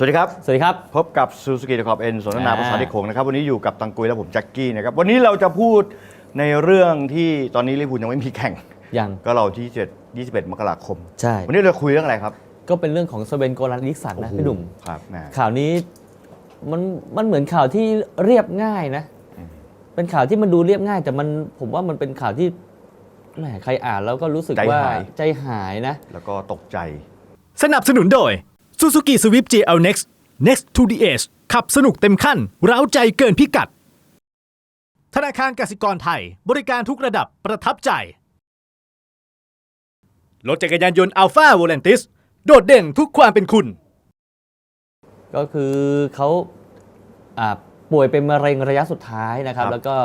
สวัสดีครับ สวัสดีครับ พบกับซูซูกิเดอะคอปเอ็นสนทนาอ่าภาษาเด็กโขงนะครับ วันนี้อยู่กับตังกุยและผมแจ็คกี้นะครับ วันนี้เราจะพูดในเรื่องที่ตอนนี้ลิเวอร์พูลยังไม่มีแข่ง ยังก็เราที่7 21 มกราคม ใช่ วันนี้เราคุยเรื่องอะไรครับ ก็เป็นเรื่องของสเวนโกลันลิกสันนะพี่หนุ่มครับแหมข่าวนี้มันมันเหมือนข่าวที่เรียบง่ายนะ เป็นข่าวที่มันดูเรียบง่าย แต่มันผมว่ามันเป็นข่าวที่แหมใครอ่านแล้วก็รู้สึกว่าใจหายนะ แล้วก็ตกใจ สนับสนุนโดย Suzuki Swift GL Next Next to the Edge ขับสนุกเต็มขั้น เร้าใจเกินพิกัด ธนาคารกสิกรไทย บริการทุกระดับประทับใจ รถจักรยานยนต์ Alpha v o l a n t i s โดดเด่นทุกความเป็นคุณ ก็คือเขาอ่าป่วยเป็นมะเร็งระยะสุดท้ายนะครับ ครับ แล้วก็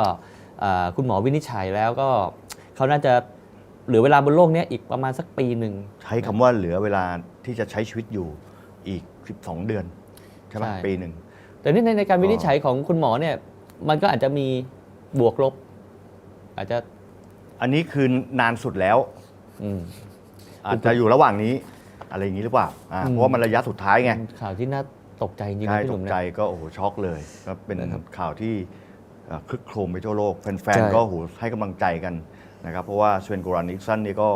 อ่าคุณหมอวินิจฉัยแล้วก็เขาน่าจะเหลือเวลาบนโลกเนี้ยอีกประมาณสักปีหนึ่ง ใช้คำว่าเหลือเวลาที่จะใช้ชีวิตอยู่ อีก 12 เดือนใช่ไหมใช่ ปีหนึ่ง แต่นี่ในในการก็วินิจฉัยของคุณหมอเนี่ยมันก็อาจจะมีบวกลบ อาจจะอันนี้คือนานสุดแล้ว อืม อาจจะอยู่ระหว่างนี้ อะไรอย่างนี้หรือเปล่าอ่าอืม เพราะว่ามันระยะสุดท้ายไงเป็นข่าวที่น่าตกใจจริงๆใช่นะพี่หตนุ่กมใจนะ ก็โอ้โหช็อกเลยก็เป็นนะครับข่าวที่เอ่อคลึกโครมไปทั่วโลก แฟใช่ นๆก็โอ้โหให้กำลังใจกันนะครับ เพราะว่าสเวนโกรันนิกสันนี่ก็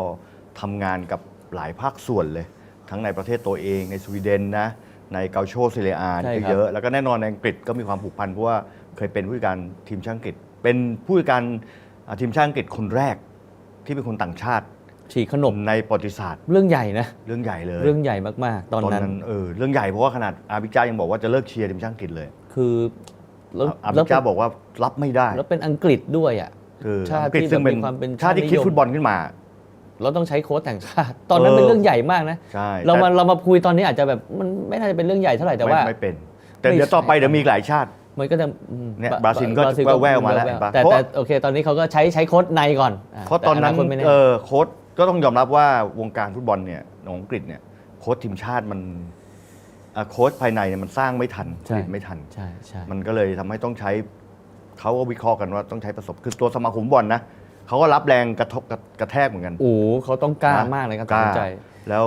ทำงานกับหลายภาคส่วนเลย ทั้งในประเทศตัวเองในสวีเดนนะในเกาโชเซเรียอาใช่ก็ครับเยอะ แล้วก็แน่นอนในอังกฤษก็มีความผูกพันเพราะว่าเคยเป็นผู้จัดการทีมชาติอังกฤษ เป็นผู้จัดการอ่าทีมชาติอังกฤษคนแรกที่เป็นคนต่างชาติฉีกขนมในประวัติศาสตร์ เรื่องใหญ่นะ เรื่องใหญ่เลย เรื่องใหญ่มากๆ ตอนนั้นเออเรื่องใหญ่เพราะว่าขนาดอาบิจ้ายังบอกว่าจะเลิกเชียร์ทีมชาติอังกฤษเลย คือแล้วอาแล้บิวจ้าบอกว่ารับไม่ได้ แล้วเป็นอังกฤษด้วยอะคือชาติอังกฤษที่ซึ่งเป็นแบบมีความเป็นชาติที่ชาตินิยมคิดฟุตบอลขึ้นมา เราต้องใช้โค้ชแต่างชาติ ตอนนั้นเออเป็นเรื่องใหญ่มากนะ ใช่เรามาแต่เรามาคุยตอนนี้อาจจะแบบมันไม่น่าจะเป็นเรื่องใหญ่เท่าไหร่แต่ว่าไม่ไม่เป็น แต่ไม่เดี๋ยวต่อไปใช่เดี๋ยวมีอีกหลายชาติมันก็จะอืมเนี่ยบราซิลก็บราซิลแว่วๆมาแล้วแเห็นปะแต่เพราะแต่โอเค ตอนนี้เขาก็ใช้ใช้โค้ชในก่อน เพราะตอนนั้นแคไม่แเออโค้ชก็ต้องยอมรับว่าวงการฟุตบอลเนี่ยของอังกฤษเนี่ยโค้ชทีมชาติมันอะโค้ชภายในเนี่ยมันสร้างไม่ทันผใช่ลิตไม่ทันใช่ใช่มันก็เลยทำให้ต้องใช้เขาก็วิเคราะห์กันว่าต้องใช้ประสบคือตัวสมาคมฟุตบอลนะ เขาก็รับแรงกระทบกระกระแทกเหมือนกัน โอ้โหเขาต้องกล้านะมากเลยครับกตัดล้าสินใจ แล้ว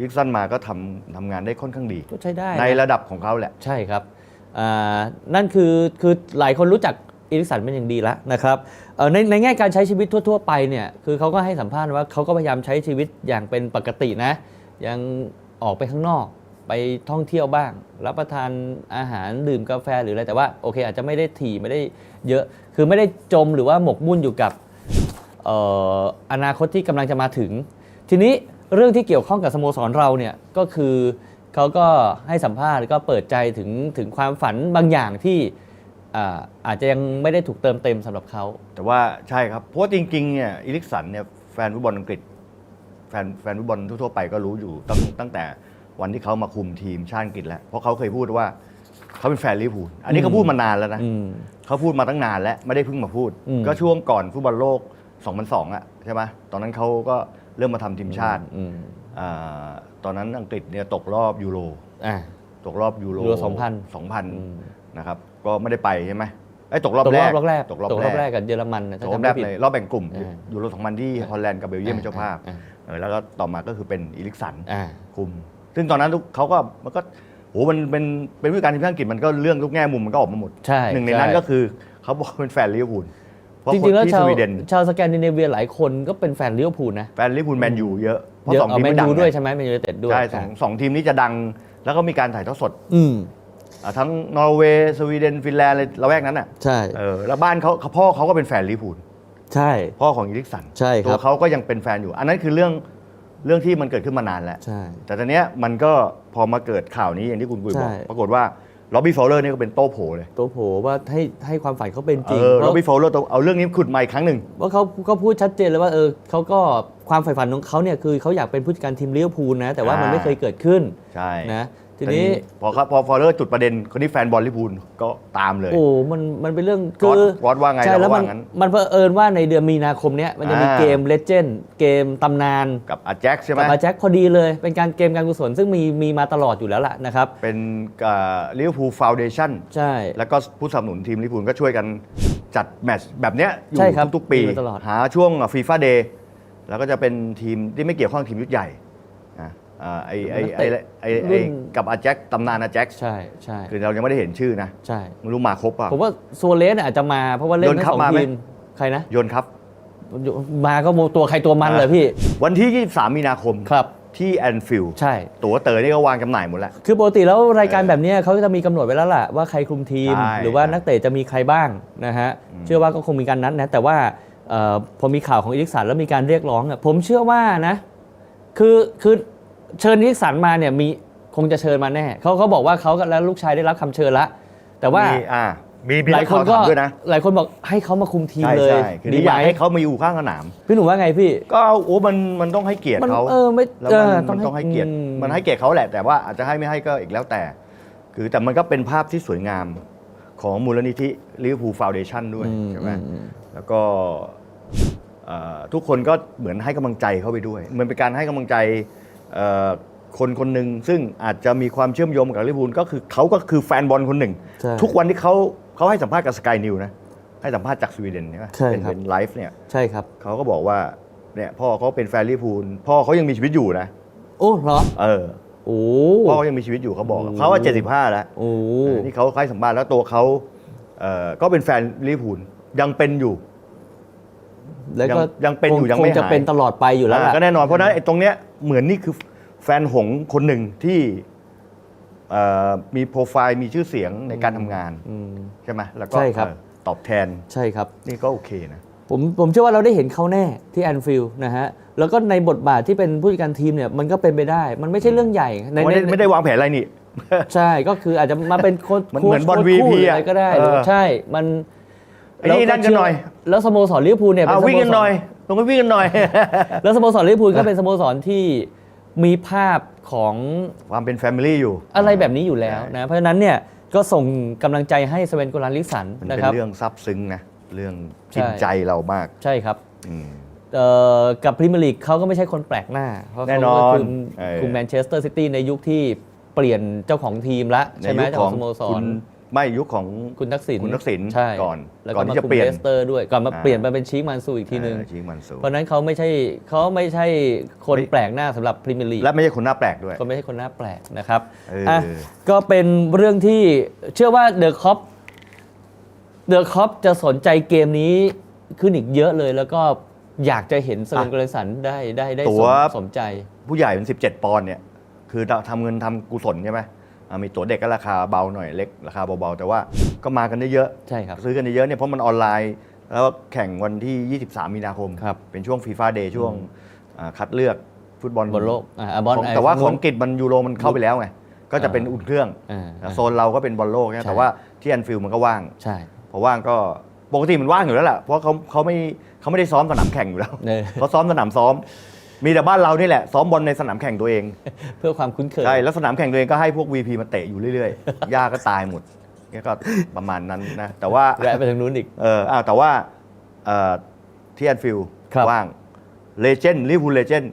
วิกซันมาก็ทำทำงานได้ค่อนข้างดีก็ใช้ได้ในนะระดับของเขาแหละ ใช่ครับอ่านั่นคือคือหลายคนรู้จักอีริกสันเป็นอย่างดีแล้วนะครับเอ่อในในแง่การใช้ชีวิตทั่ว ๆ ไปเนี่ยคือเขาก็ให้สัมภาษณ์ว่าเขาก็พยายามใช้ชีวิตอย่างเป็นปกตินะยังออกไปข้างนอกไปท่องเที่ยวบ้าง รับประทานอาหารดื่มกาแฟหรืออะไรแต่ว่าโอเคอาจจะไม่ได้ถี่ไม่ได้เยอะคือไม่ได้จมหรือว่าหมกมุ่นอยู่กับเอ่ออนาคตที่กำลังจะมาถึง ทีนี้เรื่องที่เกี่ยวข้องกับสโมสรเราเนี่ยก็คือเขาก็ให้สัมภาษณ์ก็เปิดใจถึงถึงความฝันบางอย่างที่อ่าอาจจะยังไม่ได้ถูกเติมเต็มสำหรับเขาแต่ว่าใช่ครับ เพราะว่าจริงๆเนี่ยอีลิกสันเนี่ยแฟนฟุตบอลอังกฤษแฟนแฟนฟุตบอลทั่วๆไปก็รู้อยู่ตั้งตั้งแต่วันที่เขามาคุมทีมชาติอังกฤษแล้ว เพราะเขาเคยพูดว่าเขาเป็นแฟนลิเวอร์พูลอันนี้เขาพูดมานานแล้วนะอืม เขาพูดมาตั้งนานแล้วไม่ได้เพิ่งมาพูด อืม ก็ช่วงก่อนฟุตบอลโลก 2002อะใช่ไหมตอนนั้นเขาก็เริ่มมาทำทีมชาติอืมอาตอนนั้นอังกฤษเนี่ยตกรอบยูโร อ่า ตกรอบยูโรยูโร2000 2000นะครับ ก็ไม่ได้ไปใช่ไหมไอ้ยตกรอบตกแรรอกบรอบแรกตกรอบแรกกับเยอรมันนะตถ้ากรอบจำแรไม่กผิด ในรอบแบ่งกลุ่มอ่ายูโร2000 ที่ฮอลแลนด์กับเบลเยียมเป็นเจ้าภาพอ่า เออแล้วก็ต่อมาก็คือเป็นอีลิกสัน อ่า คุม ซึ่งตอนนั้นทุกเขาก็มันก็โหมันเป็นเป็นผู้จัดการทีมชาติอังกฤษมันก็เรื่องทุกแง่มุมมันก็ออกมาหมด ใช่หนึ่งในนั้นช่ ก็คือเขาบอกเป็นแฟนลิเวอร์พูลเพราะ จคนริงๆแล้วที่ชาสววีเดนชาวสแกนดิเนเวียหลายคนก็เป็นแฟนลิเวอร์พูลนะ แฟนลิเวอร์พูลแมนยูเยอะเพราะเยอะสองเอาทีมแมนไม่ดังยูด้วยไงใช่ไหมแมนยูไนเต็ดด้วยใช่สองสองทีมนี้จะดังแล้วก็มีการถ่ายทอดสด อืมอะทั้งนอร์เวย์สวีเดนฟินแลนด์อะไรละแวกนั้นอะใช่เออแล้วบ้านเขาเขาพ่อเขาก็เป็นแฟนลิเวอร์พูลใช่ พ่อของอีลิกสันใช่ครับตัวเขาก็ยังเป็นแฟนอยู่ อันนั้นคือเรื่องเรื่องที่มันเกิดขึ้นมานานแล้วใช่แต่ตอนเนี้ยมันก็พอมาเกิดข่าวนี้อย่างที่คุณกุยบอกใช่ปรากฏว่า ล็อบบี้ฟอลเลอร์นี่ก็เป็นโต้โผเลยตัวโผว่าให้ให้ความฝันเขาเป็นจเอริงอเพล็อบราะบี้ฟอลเลอร์เอาเรื่องนี้ขุดมาอีกครั้งหนึ่ง ว่าเขาเขาพูดชัดเจนเลยว่าเออเขาก็ความใฝ่ฝันของเขาเนี่ยคือเขาอยากเป็นผู้จัดการทีมลิเวอร์พูลนะ แต่ว่ามันอ่าไม่เคยเกิดขึ้นใช่ นะ ทีนี้พอครับพอฟอลเลอร์จุดประเด็นคนที่แฟนบอลลิเวอร์พูลก็ตามเลย โอ้ มันมันเป็นเรื่องก๊อตคือก๊อตว่าไงใช่เราแล้วก็มันว่างั้นมันเผอิญว่าในเดือนมีนาคมเนี้ยมันจะมีอ่าเกมเลเจนด์เกมตำนาน กับอาแจ็คใช่ไหมกับอาแจ็คพอดีเลย เป็นการเกมการกุศลซึ่งมีมีมาตลอดอยู่แล้วล่ะนะครับ เป็นลิเวอร์พูลฟาวเดชั่นใช่ แล้วก็ผู้สนับสนุนทีมลิเวอร์พูลก็ช่วยกันจัดแมตช์แบบเนี้ยอยู่ใช่ครับทุกๆปีมีมาตลอดหาช่วงฟีฟ่าเดย์แล้วก็จะเป็นทีมที่ไม่เกี่ยวข้องทีมยุทธใหญ่นะ อ่าไอไอนักไอเตะไอรุ่ไอนกับอาแจ็คตำนานอาแจ็คใช่ใช่คือเรายังไม่ได้เห็นชื่อนะใช่ไม่รู้มาครบเปล่ะ ผมว่าโซเลสเนี่ยอาจจะมาเพราะว่าเล่นโยนทั้ครับงสองมาไหมทีมใครนะโยนครับ มาก็ตัวใครตัวมันเลยพี่ วันที่ 23 มีนาคมครับที่แอนฟิลด์ใช่ ตั๋วเต๋อนี่ก็วางจำหน่ายหมดแล้ว คือปกติแล้วรายการแบบเนี้ยเขาจะมีกำหนดไว้แล้วล่ะว่าใครคุมทีมใช่หรือว่านักเตะจะมีใครบ้างนะฮะเชื่อว่าก็คงมีการนัดนะแต่ว่าเอ่อพอมีข่าวของอีลิกสันแล้วมีการเรียกร้องอะผมเชื่อว่านะ คือคือ เชิญอีลิกสันมาเนี่ยมีคงจะเชิญมาแน่เขาเขาบอกว่าเขาและลูกชายได้รับคำเชิญละ แต่ว่า มีอ่ามีมีหลายคนข่วก็ถามด้วยนะหลายคนบอกให้เขามาคุมทีมใช่เลยใช่คือดีอไหมยากให้เขามาอยู่ข้างสนาม พี่หนุ่มว่าไงพี่ ก็โอ้มันมันต้องให้เกียรติมันเขาเออไม่แล้วเอมันอมันต้องให้เกียรติอืมมันให้เกียรติเขาแหละแต่ว่าอาจจะให้ไม่ให้ก็อีกแล้วแต่ คือแต่มันก็เป็นภาพที่สวยงามของมูลนิธิลิเวอร์พูลฟาวเดชั่นด้วยอืมใช่ไหมอืม แล้วก็เอ่อทุกคนก็เหมือนให้กำลังใจเขาไปด้วยเหมือนเป็นการให้กำลังใจเอ่อ คนคนหนึ่งซึ่งอาจจะมีความเชื่อมโยงกับลิเวอร์พูลก็คือเขาก็คือแฟนบอลคนหนึ่ง ใช่ทุกวันที่เขาเขาให้สัมภาษณ์กับสกายนิวนะให้สัมภาษณ์จากสวีเดนใช่ไหมใช่เป็นครับ เป็นไลฟ์เนี่ยใช่ครับ เขาก็บอกว่าเนี่ยพ่อเขาเป็นแฟนลิเวอร์พูลพ่อเขายังมีชีวิตอยู่นะโอ้เหรอ เออโอ้พ่อเขายังมีชีวิตอยู่เขาบอกโอ้เขาว่า75แล้ว โอ้เออนี่เขาให้สัมภาษณ์แล้วตัวเขาเอ่อก็เป็นแฟนลิเวอร์พูลยังเป็นอยู่ แล้วก็ยังยังเป็นอยู่คยังไม่คจะหาย เป็นตลอดไปอยู่แล้วอ่าล่ะก็แน่นอนเพราะฉะนั้นไอ้ตรงเนี้ย เหมือนนี่คือแฟนหงส์คนหนึ่งที่เอ่อมีโปรไฟล์มีชื่อเสียงในการทำงานอืมใช่ไหมแล้วก็ใช่ครับเออตอบแทนใช่ครับ นี่ก็โอเคนะผมผมเชื่อว่าเราได้เห็นเขาแน่ที่แอนฟิลด์นะฮะ แล้วก็ในบทบาทที่เป็นผู้จัดการทีมเนี่ยมันก็เป็นไปได้ มันไม่ใช่เรื่องใหญ่ในไม่ได้ในไม่ได้วางแผนอะไรนี่ ใช่ก็คืออาจจะมาเป็นโค้ชมันเหมือนโค้ชบอลโค้ช VP คู่หรืออะอะไรก็ได้เออใช่มันไอ้นี่นั่นกันหน่อย แล้วสโมสรลิเวอร์พูลเนี่ยเป็เอานสวิ่งโมกันสหน่อรย ลงไปวิ่งกันหน่อย แล้วสโมสรลิเวอร์พูลก็เป็นสโมสรที่มีภาพของความเป็นแฟมิลี่อยู่ อะไรแบบนี้อยู่แล้วใช่นะ เพราะฉะนั้นเนี่ยก็ส่งกำลังใจให้สเวนโกลันลิสันมันนะเป็นครับ เรื่องซับซึ้งนะ เรื่องใช่กินใจเรามากใช่ครับอืม เอ่อกับพรีเมียร์ลีกเขาก็ไม่ใช่คนแปลกหน้า เพราะแน่เขานอนก็คือเออคือแมนเชสเตอร์ซิตี้ในยุคที่เปลี่ยนเจ้าของทีมละ ใช่ไหมยุคเจ้าขขอองงสโมสคุร ณ ไม่ยุคของคุณทักษิณคุณทักษิณใช่ก่อนแล้วก่ก็อนมาที่จะคุมเปลี่ยน เลสเตอร์ด้วยก่อนมาอ่า เปลี่ยนมาเป็นชีคมันซูอีกทีหนึ่งเออชิงมันสู เพราะฉะนั้นเขาไม่ใช่เขาไม่ใช่คนไม่ แปลกหน้าสำหรับพรีเมียร์ลีกและไม่ใช่คนหน้าแปลกด้วย ก็ไม่ใช่คนหน้าแปลกนะครับเอออะก็เป็นเรื่องที่เชื่อว่าเดอะคอปเดอะคอปจะสนใจเกมนี้ขึ้นอีกเยอะเลย แล้วก็อยากจะเห็นสเวนอะเกรสันได้ได้ได้ตั๋สวมสมใจ ผู้ใหญ่เป็น 17 ปอนด์เนี่ย คือทำเงินทำกุศลใช่ไหม อ่ามีตั๋วเด็กก็ราคาเบาหน่อยเล็กราคาเบาๆแต่ว่าก็มากันได้เยอะใช่ครับ ซื้อกันได้เยอะเนี่ยเพราะมันออนไลน์ แล้วแข่งวันที่ 23 มีนาคม ครับ เป็นช่วงฟีฟ่าเดย์ช่วงอ่าคัดเลือกฟุตบอลบนโลกอ่าบอลของไแต่ว่าบขลองอังกฤษมันยูโรมันเข้าไปแล้วไงก็จะเป็นอุ่นเครื่องอ่าโซนเราก็เป็นบอลโลกใช่นะแต่ว่าที่แอนฟิลด์มันก็ว่าง ใช่พอว่างก็ปกติมันว่างอยู่แล้วแหละเพราะเขาเขาไม่เขาไม่ได้ซ้อมสนามแข่งอยู่แล้ว เออ เขาซ้อมสนามซ้อม มีแต่บ้านเรานี่แหละซ้อมบอลในสนามแข่งตัวเองเพื่อความคุ้นเคย ใช่แล้วสนามแข่งตัวเองก็ให้พวก VP มาเตะอยู่เรื่อยๆหญ้าก็ตายหมดเนี่ยก็ประมาณนั้นนะแต่ว่าแวะไปทางนู้นอีกเอออ้าวแต่ว่าเอ่อที่แอนฟิลด์ครับ ว่างเลเจนด์ลิเวอร์พูลเลเจนด์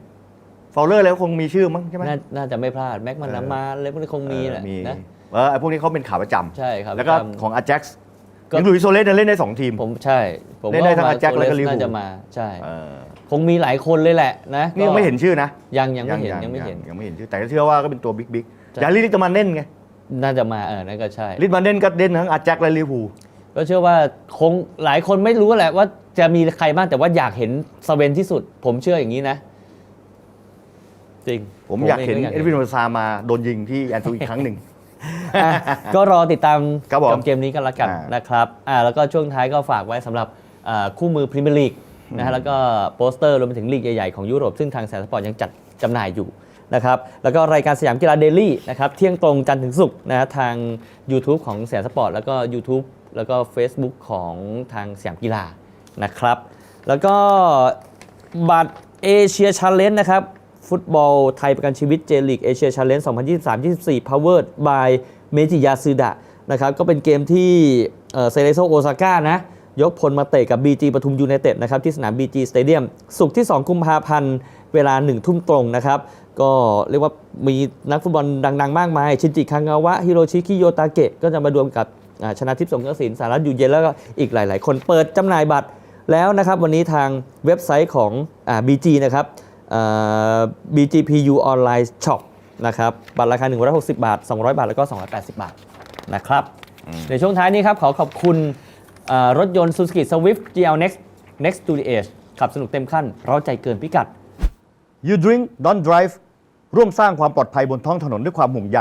ฟาวเลอร์แล้วคงมีชื่อมั้งใช่ไหม น่าน่าจะไม่พลาดแม็กมันเออ น้ำมาเลยพวกนี้คงมีแหละเออมีนะ เออไอพวกนี้เขาเป็นขาประจำใช่ครับแล้วก็จำของอาแจ็กซ์ก็ หลุยส์โซเลสเนี่ยเล่นได้สองทีม ผมใช่ ผมเล่นได้ว่าทั้งมาอาแจ็คแล้วก็โซลิเวอร์พูล น่าจะมาใช่ เออ คงมีหลายคนเลยแหละนะนี่ยังก็ไม่เห็นชื่อนะยังยังไม่เห็นยังไม่เห็นยังไม่เห็นชื่อแต่ก็เชื่อว่าก็เป็นตัวบิ๊กบิ๊กใช่อย่างลิลิตมันเล่นไงน่าจะมาเออนั่นก็ใช่ลิตมันเล่นก็เล่นทั้งอาแจ็คและลิเวอร์พูลก็เชื่อว่าคงหลายคนไม่รู้แหละว่าจะมีใครบ้างแต่ว่าอยากเห็นสเวนที่สุด ผมเชื่ออย่างนี้นะ จริง ผมอยากเห็นงเอ็ดวินโอซามาโดนยิงที่แอนฟิลด์อีกครั้งหนึ่งอะก็รอติดตามครับผมกับเกมนี้กันละกันอ่านนะครับ อ่าแล้วก็ช่วงท้ายก็ฝากไว้สำหรับอ่าคู่มือพรีเมียร์ลีก นะฮะแล้วก็โปสเตอร์รวมไปถึงลีกใหญ่ๆ ของยุโรป ซึ่งทางแสนสปอร์ตยังจัดจำหน่ายอยู่นะครับแล้วก็รายการสยามกีฬาเดลี่นะครับเที่ยงตรงจันทร์ถึงศุกร์นะฮะทาง YouTube ของแสนสปอร์ตแล้วก็ YouTube แล้วก็ Facebook ของทางสยามกีฬานะครับแล้วก็บัตรเอเชียชาเลนจ์นะครับฟุตบอลไทยประกันชีวิตเจลีกเอเชียชาเลนจ์2023-24 powered by เมจิยาซึดะนะครับก็เป็นเกมที่เซเลโซโอซาก้านะ ยกพลมาเตะกับ BG ปทุมยูไนเต็ดนะครับที่สนาม BG Stadium สุกร์ที่ 2 กุมภาพันธ์เวลา 1 ทุ่มตรงนะครับ ก็เรียกว่ามีนักฟุตบอลดังๆ มากมาย ชินจิคังาวะ ฮิโรชิคิโยตาเกะ ก็จะมารวมกับอ่าชนะทิพย์สงกระสินสารัตอยู่เย็นแล้วก็อีกหลาย ๆ คนเปิดจำหน่ายบัตรแล้วนะครับวันนี้ทางเว็บไซต์ของอ่า BG นะครับอ่า BGPU Online Shop นะครับบัตรราคา 160 บาท 200 บาท แล้วก็ 280 บาทนะครับในช่วงท้ายนี้ครับขอขอบคุณอ่า รถยนต์ Suzuki Swift GL Next Next to the Edge ขับสนุกเต็มขั้น เราใจเกินพิกัด You drink don't drive ร่วมสร้างความปลอดภัยบนท้องถนนด้วยความห่วงใย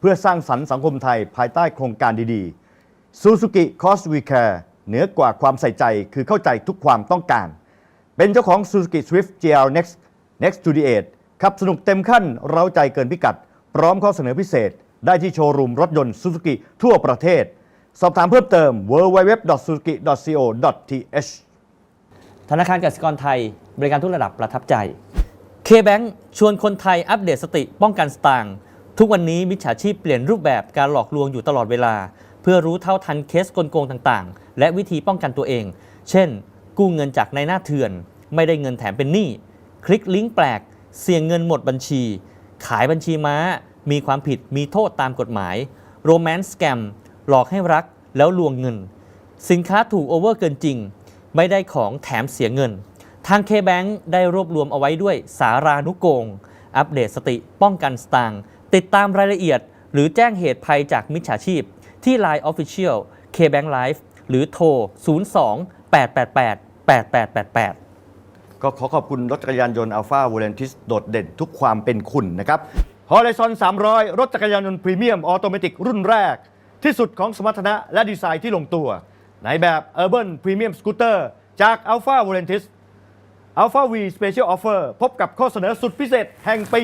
เพื่อสร้างสรรค์สังคมไทยภายใต้โครงการดีๆ Suzuki Cause We Care เหนือกว่าความใส่ใจคือเข้าใจทุกความต้องการ เป็นเจ้าของ Suzuki Swift GL Next Next to the Edge ขับสนุกเต็มขั้น เราใจเกินพิกัด พร้อมข้อเสนอพิเศษ ได้ที่โชว์รูมรถยนต์ Suzuki ทั่วประเทศ สอบถามเพิ่มเติม www.suzuki.co.th ธนาคารกสิกรไทย บริการทุกระดับประทับใจ K-Bank ชวนคนไทยอัปเดตสติป้องกันสตางค์ทุกวันนี้มิจฉาชีพเปลี่ยนรูปแบบการหลอกลวงอยู่ตลอดเวลา เพื่อรู้เท่าทันเคสกลโกงต่างๆ และวิธีป้องกันตัวเอง เช่น กู้เงินจากนายหน้าเถื่อน ไม่ได้เงินแถมเป็นหนี้คลิกลิงก์แปลก เสี่ยงเงินหมดบัญชี ขายบัญชีม้า มีความผิดมีโทษตามกฎหมายโรแมนต์สแกม หลอกให้รักแล้วลวงเงิน สินค้าถูกโอเวอร์เกินจริง ไม่ได้ของแถมเสียเงิน ทาง K-Bank ได้รวบรวมเอาไว้ด้วยสารานุโกง อัปเดตสติป้องกันสตางค์ติดตามรายละเอียด หรือแจ้งเหตุภัยจากมิจฉาชีพ ที่ Line Official K-Bank Live หรือโทร 02 888 8888ก็ขอขอบคุณรถจักรยานยนต์ Alpha v o l a n t i s โดดเด่นทุกความเป็นคุณนะครับ Horizon 300 รถจักรยานยนต์พรีเมียมออโตเมติกรุ่นแรก ที่สุดของสมรรถนะและดีไซน์ที่ลงตัว ในแบบ Urban Premium Scooter จาก Alpha v o l a n t i s Alpha V Special Offer พบกับข้อเสนอสุดพิเศษแห่งปี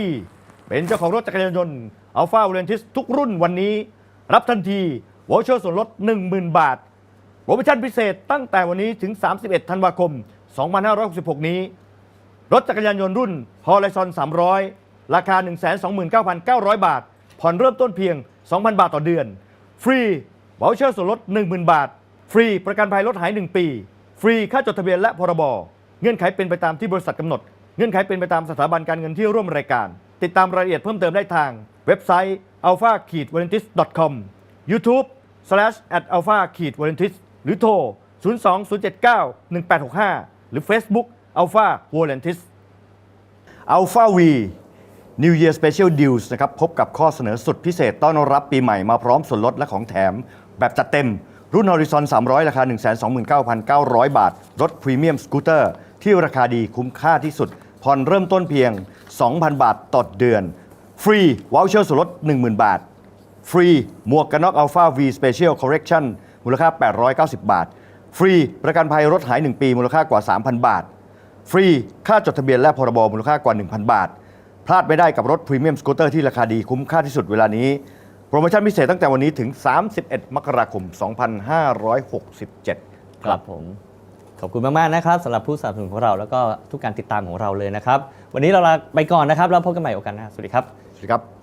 เป็นเจ้าของรถจักรยานยนต์ Alpha v o l a n t i s ทุกรุ่นวันนี้ รับทันทีวอเชอร์ส่วนลด 10,000 บาทโปรโมชั่นพิเศษตั้งแต่วันนี้ถึง 31 ธันวาคม 2566 นี้ รถจักรยานยนต์รุ่น Horizon 300 ราคา 129,900 บาท ผ่อนเริ่มต้นเพียง 2,000 บาทต่อเดือน ฟรีวอลเชอร์ส่วนลด 10,000 บาท ฟรีประกันภัยรถหาย 1 ปี ฟรีค่าจดทะเบียนและพรบ เงื่อนไขเป็นไปตามที่บริษัทกำหนด เงื่อนไขเป็นไปตามสถาบันการเงินที่ร่วมรายการ ติดตามรายละเอียดเพิ่มเติมได้ทาง เว็บไซต์ alpha v a l e n t i s com YouTube slash at alpha v a l e n t i s หรือโทร 02079 1865 หรือ Facebook alpha v a l e n t i s Alpha V New Year Special Deals นะครับพบกับข้อเสนอสุดพิเศษต้อนรับปีใหม่มาพร้อมส่วนลดและของแถม แบบจัดเต็ม รุ่น Horizon 300 ราคา 129,900 บาท รถพรีเมียมสกูตเตอร์ที่ราคาดีคุ้มค่าที่สุด ผ่อนเริ่มต้นเพียง 2,000 บาทต่อเดือน ฟรีวอลเชอร์ส่วนลด 10,000 บาท ฟรีหมวกกันน็อก Alpha V Special Correction มูลค่า 890 บาท ฟรีประกันภัยรถหาย 1 ปีมูลค่ากว่า 3,000 บาท ฟรีค่าจดทะเบียนและพรบมูลค่ากว่า 1,000 บาท พลาดไม่ได้กับรถพรีเมียมสกูตเตอร์ที่ราคาดีคุ้มค่าที่สุดเวลานี้ โปรโมชั่นพิเศษตั้งแต่วันนี้ถึง 31 มกราคม 2567 ครับผม ขอบคุณมาก ๆ นะครับสำหรับผู้สนับสนุนของเราแล้วก็ทุกการติดตามของเราเลยนะครับ วันนี้เราลาไปก่อนนะครับ แล้วพบกันใหม่โอกาสหน้าสวัสดีครับ สวัสดีครับ